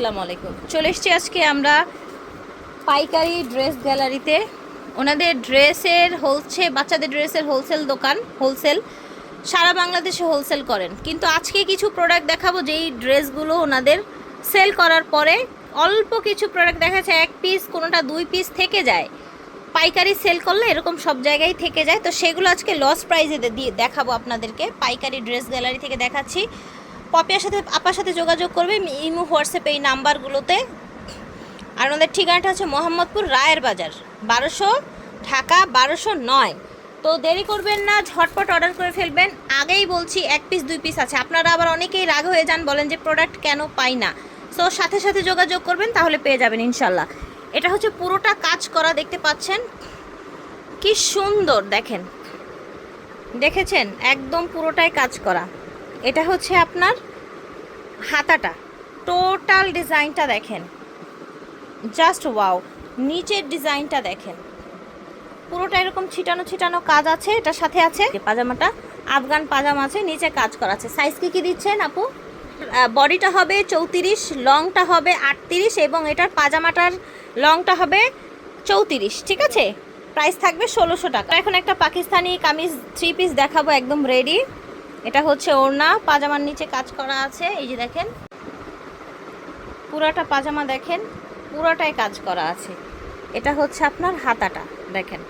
আসসালামু আলাইকুম। চলে এসছি আজকে আমরা পাইকারি ড্রেস গ্যালারিতে। ওনাদের ড্রেসের হোলসে বাচ্চাদের ড্রেসের হোলসেল দোকান, হোলসেল। সারা বাংলাদেশে হোলসেল করেন। কিন্তু আজকে কিছু প্রোডাক্ট দেখাবো যেই ড্রেসগুলো ওনাদের সেল করার পরে অল্প কিছু প্রোডাক্ট দেখা যাচ্ছে এক পিস কোনোটা দুই পিস থেকে যায়। পাইকারি সেল করলে এরকম সব জায়গায় থেকে যায়। তো সেগুলো আজকে লস প্রাইজে দিয়ে দেখাবো আপনাদেরকে। পাইকারি ড্রেস গ্যালারি থেকে দেখাচ্ছি। পপিয়ার সাথে, আপার সাথে যোগাযোগ করবে ইমো, হোয়াটসঅ্যাপ এই নাম্বারগুলোতে। আর ওনাদের ঠিকানাটা হচ্ছে মোহাম্মদপুর রায়ের বাজার, বারোশো ঢাকা, বারোশো নয়। তো দেরি করবেন না, ঝটপট অর্ডার করে ফেলবেন। আগেই বলছি, এক পিস দুই পিস আছে। আপনারা আবার অনেকেই রাগ হয়ে যান, বলেন যে প্রোডাক্ট কেন পাই না। সো সাথে সাথে যোগাযোগ করবেন, তাহলে পেয়ে যাবেন ইনশাল্লাহ। এটা হচ্ছে পুরোটা কাজ করা, দেখতে পাচ্ছেন। কি সুন্দর, দেখেন। দেখেছেন? একদম পুরোটাই কাজ করা। এটা হচ্ছে আপনার হাতাটা। টোটাল ডিজাইনটা দেখেন। জাস্ট ওয়াও নিচের ডিজাইনটা দেখেন। পুরোটা এরকম ছিটানো ছিটানো কাজ আছে, এটার সাথে আছে পাজামাটা, আফগান পাজামা আছে, নিচে কাজ করা আছে। সাইজ কী কী দিচ্ছেন আপু? বডিটা হবে চৌত্রিশ লংটা হবে আটত্রিশ এবং এটার পাজামাটার লংটা হবে চৌত্রিশ, ঠিক আছে? প্রাইস থাকবে ষোলোশো টাকা। এখন একটা পাকিস্তানি কামিজ থ্রি পিস দেখাবো, একদম রেডি এটা হচ্ছে ওড়না, পাজামার নিচে কাজ করা আছে, এই যে দেখেন। পুরাটা পাজামা দেখেন, পুরোটাই কাজ করা আছে। এটা হচ্ছে আপনার হাতাটা, দেখেন।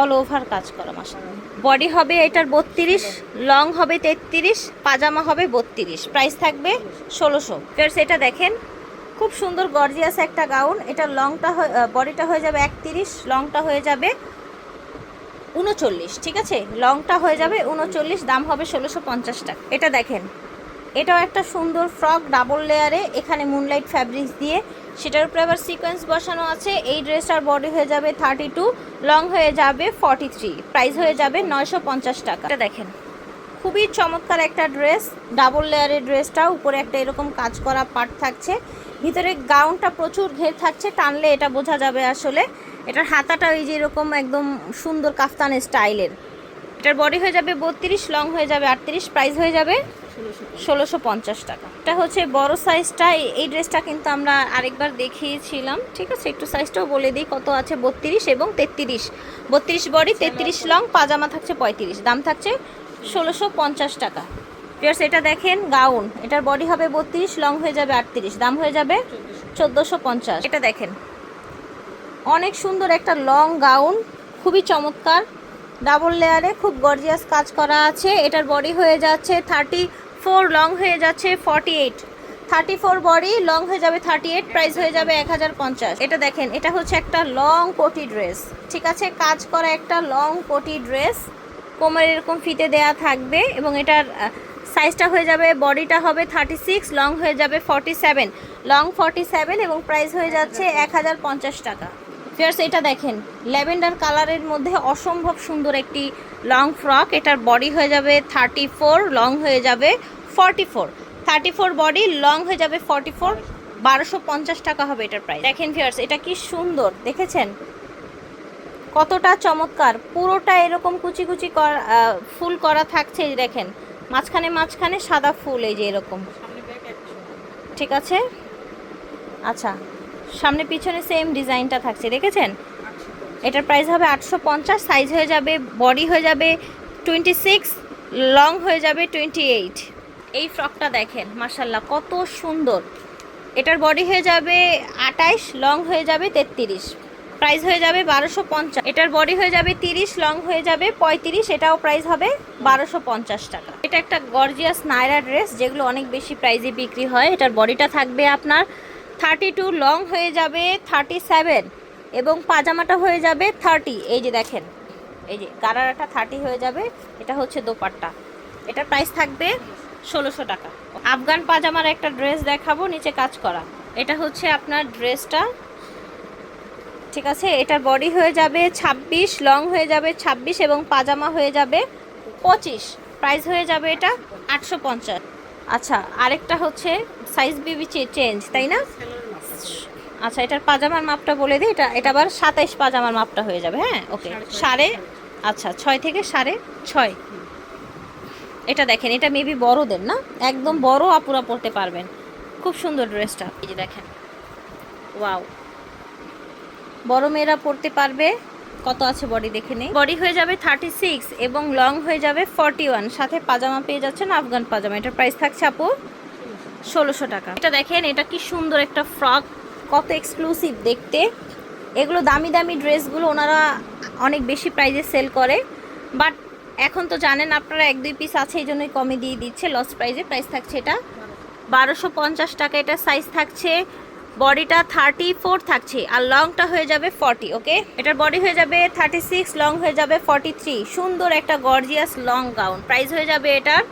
অল ওভার কাজ করা মাসা বডি হবে এটার বত্রিশ লং হবে তেত্রিশ, পাজামা হবে বত্রিশ। প্রাইস থাকবে ষোলোশো। ফের সেটা দেখেন, খুব সুন্দর গর্জিয়াস একটা গাউন এটা লংটা বডিটা হয়ে যাবে একত্রিশ লংটা হয়ে যাবে উনচল্লিশ, ঠিক আছে? লংটা হয়ে যাবে উনচল্লিশ, দাম হবে ষোলোশো পঞ্চাশ টাকা। এটা দেখেন, এটাও একটা সুন্দর ফ্রক, ডাবল লেয়ারে, এখানে মুনলাইট ফ্যাব্রিক্স দিয়ে। সেটার উপরে আবার সিকোয়েন্স বসানো আছে, এই ড্রেসটার বডি হয়ে যাবে থার্টি টু লং হয়ে যাবে ফর্টি থ্রি প্রাইস হয়ে যাবে নয়শো পঞ্চাশ টাকা। এটা দেখেন, খুবই চমৎকার একটা ড্রেস, ডাবল লেয়ারের ড্রেসটা, উপরে একটা এরকম কাজ করা পার্ট থাকছে। ভিতরে গাউনটা প্রচুর ঘের থাকছে, টানলে এটা বোঝা যাবে আসলে। এটার হাতাটা ওই যে এরকম একদম সুন্দর কাফতান স্টাইলের। এটার বডি হয়ে যাবে বত্রিশ লং হয়ে যাবে আটত্রিশ প্রাইস হয়ে যাবে ষোলোশো পঞ্চাশ টাকা। এটা হচ্ছে বড় সাইজটা এই ড্রেসটা কিন্তু আমরা আরেকবার দেখিয়েছিলাম, ঠিক আছে? একটু সাইজটাও বলে দিই, কত আছে? বত্রিশ এবং তেত্রিশ। বত্রিশ বডি তেত্রিশ লং পাজামা থাকছে পঁয়ত্রিশ, দাম থাকছে ষোলোশো পঞ্চাশ টাকা। পিয়ার্স এটা দেখেন গাউন এটার বডি হবে বত্রিশ লং হয়ে যাবে আটত্রিশ, দাম হয়ে যাবে চোদ্দোশো পঞ্চাশ। এটা দেখেন অনেক সুন্দর একটা লং গাউন খুবই চমৎকার। ডাবল লেয়ারে খুব গর্জিয়াস কাজ করা আছে। এটার বডি হয়ে যাচ্ছে থার্টি ফোর লং হয়ে যাচ্ছে forty eight thirty four body long হয়ে যাবে থার্টি এইট প্রাইস হয়ে যাবে এক হাজার পঞ্চাশ। এটা দেখেন, এটা হচ্ছে একটা লং কোটি ড্রেস ঠিক আছে? কাজ করা একটা লং কোটি ড্রেস কোমর এরকম ফিতে দেয়া থাকবে এবং এটার সাইজটা হয়ে যাবে বডিটা হবে থার্টি সিক্স লং হয়ে যাবে forty seven long forty seven এবং প্রাইস হয়ে যাচ্ছে এক হাজার পঞ্চাশ টাকা। ফিয়ার্স এটা দেখেন, ল্যাভেন্ডার কালারের মধ্যে অসম্ভব সুন্দর একটি লং ফ্রক। এটার বডি হয়ে যাবে থার্টি ফোর লং হয়ে যাবে forty four thirty four body long হয়ে যাবে ফর্টি ফোর বারোশো পঞ্চাশ টাকা হবে এটার প্রাইস দেখেন ফিয়ার্স এটা কি সুন্দর, দেখেছেন? কতটা চমৎকার, পুরোটা এরকম কুচি কুচি ফুল করা থাকছে দেখেন। মাঝখানে মাঝখানে সাদা ফুল, এই যে এরকম। ঠিক আছে? আচ্ছা সামনে পিছনে সেম ডিজাইনটা থাকছে, দেখেছেন? এটার প্রাইস হবে আটশো পঞ্চাশ সাইজ হয়ে যাবে বডি হয়ে যাবে টোয়েন্টি সিক্স লং হয়ে যাবে টোয়েন্টি এইট এই ফ্রকটা দেখেন মার্শাল্লাহ কত সুন্দর। এটার বডি হয়ে যাবে আটাইশ লং হয়ে যাবে তেত্রিশ। প্রাইস হয়ে যাবে বারোশো পঞ্চাশ। এটার বডি হয়ে যাবে তিরিশ লং হয়ে যাবে পঁয়ত্রিশ, এটাও প্রাইস হবে বারোশো পঞ্চাশ টাকা। এটা একটা গর্জিয়াস নায়রা ড্রেস যেগুলো অনেক বেশি প্রাইজে বিক্রি হয়। এটার বডিটা থাকবে আপনার থার্টি টু লং হয়ে যাবে থার্টি সেভেন এবং পাজামাটা হয়ে যাবে থার্টি। এই যে দেখেন, এই যে গারারাটা থার্টি হয়ে যাবে, এটা হচ্ছে দোপাট্টা। এটা প্রাইস থাকবে ষোলোশো টাকা। আফগান পাজামার একটা ড্রেস দেখাবো, নিচে কাজ করা। এটা হচ্ছে আপনার ড্রেসটা ঠিক আছে এটার বডি হয়ে যাবে ২৬ লং হয়ে যাবে ২৬ এবং পাজামা হয়ে যাবে পঁচিশ। প্রাইস হয়ে যাবে এটা আটশো পঞ্চাশ। আচ্ছা আরেকটা হচ্ছে সাইজ বিবি চেঞ্জ তাই না? আচ্ছা এটার পাজামার মাপটা বলে দিই। এটা এটা আবার সাতাইশ পাজামার মাপটা হয়ে যাবে হ্যাঁ? ওকে সাড়ে আচ্ছা ছয় থেকে সাড়ে ছয়। এটা দেখেন এটা মেবি বড়দের না? একদম বড় আপুরা পড়তে পারবেন। খুব সুন্দর ড্রেসটা। এই যে দেখেন। ওয়াও। বড় মেয়েরা পড়তে পারবে। কত আছে বডি দেখে নেই। বডি হয়ে যাবে থার্টি সিক্স এবং লং হয়ে যাবে ফর্টি ওয়ান সাথে পাজামা পেয়ে যাচ্ছেন আফগান পাজামা। এটার প্রাইস থাকছে আপু ষোলোশো টাকা। এটা দেখেন এটা কি সুন্দর একটা ফ্রক কত এক্সক্লুসিভ দেখতে। এগুলো দামি দামি ড্রেসগুলো ওনারা অনেক বেশি প্রাইজে সেল করে। বাট এখন তো জানেন আপনারা এক দুই পিস আছে, এই জন্যই কমে দিয়ে দিচ্ছে লস প্রাইজে প্রাইস থাকছে এটা। বারোশো পঞ্চাশ টাকা এটা সাইজ থাকছে। বডিটা থার্টি ফোর থাকছে আর লংটা হয়ে যাবে ফর্টি ওকে এটার বডি হয়ে যাবে থার্টি সিক্স লং হয়ে যাবে ফর্টি থ্রি সুন্দর একটা গর্জিয়াস লং গাউন প্রাইস হয়ে যাবে এটার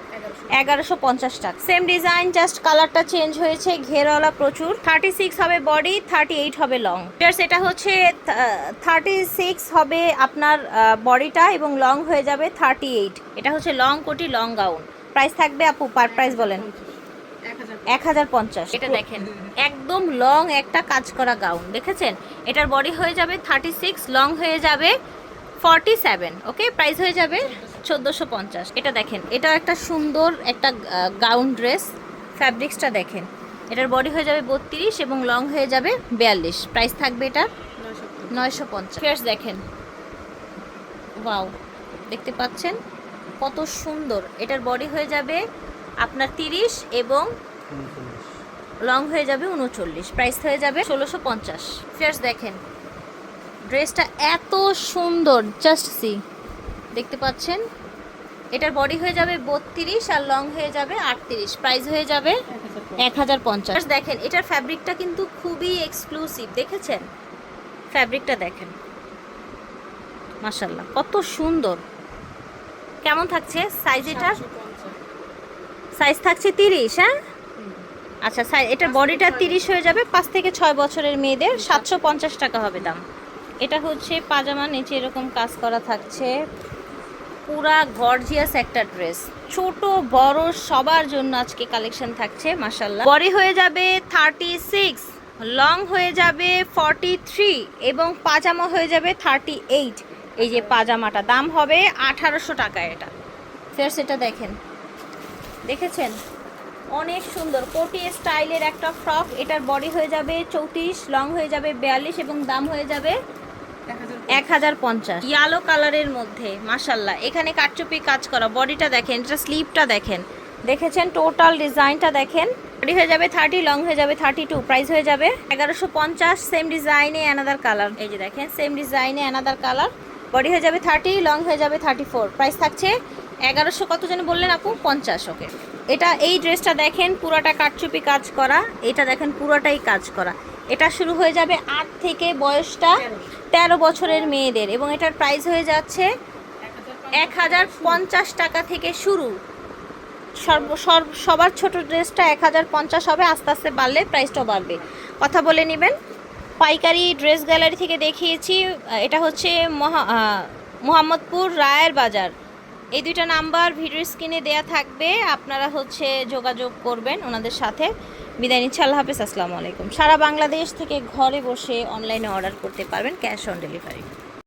এগারোশো পঞ্চাশ টাকা। সেম ডিজাইন জাস্ট কালারটা চেঞ্জ হয়েছে, ঘেরওয়ালা প্রচুর। থার্টি সিক্স হবে বডি থার্টি এইট হবে লং এটা হচ্ছে থার্টি সিক্স হবে আপনার বডিটা এবং লং হয়ে যাবে থার্টি এইট এটা হচ্ছে লং কোটি লং গাউন প্রাইস থাকবে আপু পার প্রাইস বলেন। এক হাজার পঞ্চাশ। এটা দেখেন, একদম লং একটা কাজ করা গাউন দেখেছেন? এটার বডি হয়ে যাবে থার্টি সিক্স লং হয়ে যাবে ফর্টি সেভেন ওকে প্রাইস হয়ে যাবে চোদ্দোশো পঞ্চাশ। এটা দেখেন এটা একটা সুন্দর একটা গাউন ড্রেস ফ্যাব্রিক্সটা দেখেন। এটার বডি হয়ে যাবে বত্রিশ এবং লং হয়ে যাবে বিয়াল্লিশ। প্রাইস থাকবে এটা নয়শো পঞ্চাশ। ফেয়ার্স দেখেন। ওয়াও দেখতে পাচ্ছেন? কত সুন্দর। এটার বডি হয়ে যাবে আপনার তিরিশ এবং লং হয়ে যাবে উনচল্লিশ। প্রাইস হয়ে যাবে ষোলোশো পঞ্চাশ। ফেয়ার্স দেখেন ড্রেসটা এত সুন্দর জাস্ট সি দেখতে পাচ্ছেন। এটার বডি হয়ে যাবে বত্রিশ আর লং হয়ে যাবে আটত্রিশ। প্রাইস হয়ে যাবে এক হাজার পঞ্চাশ। দেখেন এটার ফ্যাব্রিকটা কিন্তু খুবই এক্সক্লুসিভ দেখেছেন? ফ্যাব্রিকটা দেখেন। মাসাল্লাহ কত সুন্দর। কেমন থাকছে সাইজ এটার? সাইজ থাকছে তিরিশ হ্যাঁ? আচ্ছা সাইজ এটার বডিটা তিরিশ হয়ে যাবে পাঁচ থেকে ছয় বছরের মেয়েদের সাতশো পঞ্চাশ টাকা হবে দাম। এটা হচ্ছে পাজামা নিচে এরকম কাজ করা থাকছে। পুরা গর্জিয়াস একটা ড্রেস। ছোট, বড়, সবার জন্য আজকে কালেকশন থাকছে মাসাল্লাহ বডি হয়ে যাবে থার্টি সিক্স লং হয়ে যাবে ফর্টি থ্রি এবং পাজামা হয়ে যাবে থার্টি এইট এই যে পাজামাটা, দাম হবে আঠারোশো টাকা এটা। ফের সেটা দেখেন। দেখেছেন? অনেক সুন্দর। কোটি স্টাইলের একটা ফ্রক এটার বডি হয়ে যাবে চৌত্রিশ লং হয়ে যাবে বিয়াল্লিশ এবং দাম হয়ে যাবে এক হাজার পঞ্চাশ। ইয়ালো কালারের মধ্যে মাসাল্লাহ এখানে কাটচুপি কাজ করা বডিটা দেখেন, এটা স্লিপটা দেখেন। দেখেছেন? টোটাল ডিজাইনটা দেখেন। বডি হয়ে যাবে থার্টি লং হয়ে যাবে থার্টি টু প্রাইস হয়ে যাবে এগারোশো পঞ্চাশ সেম ডিজাইনে অ্যানাদার কালার এই যে দেখেন সেম ডিজাইনে অ্যানাদার কালার বডি হয়ে যাবে থার্টি লং হয়ে যাবে থার্টি ফোর প্রাইস থাকছে এগারোশো কত যেন বললেন আপু? পঞ্চাশ ওকে এটা এই ড্রেসটা দেখেন, পুরোটা কাটচুপি কাজ করা। এটা দেখেন, পুরোটাই কাজ করা। এটা শুরু হয়ে যাবে আট থেকে বয়সটা তেরো বছরের মেয়েদের এবং এটার প্রাইস হয়ে যাচ্ছে এক হাজার পঞ্চাশ টাকা থেকে শুরু। সর্ব সবার ছোট ড্রেসটা এক হাজার পঞ্চাশ হবে, আস্তে আস্তে বাড়লে প্রাইসটাও বাড়বে। কথা বলে নেবেন, পাইকারি ড্রেস গ্যালারি থেকে দেখিয়েছি এটা হচ্ছে মহা মোহাম্মদপুর রায়ের বাজার। এই দুইটা নাম্বার ভিডিও স্ক্রিনে দেয়া থাকবে, আপনারা হচ্ছে যোগাযোগ করবেন ওনাদের সাথে। বিদায় নিচ্ছি, আল্লাহ হাফিজ, আসসালামু আলাইকুম। সারা বাংলাদেশ থেকে ঘরে বসে অনলাইনে অর্ডার করতে পারবেন ক্যাশ অন ডেলিভারি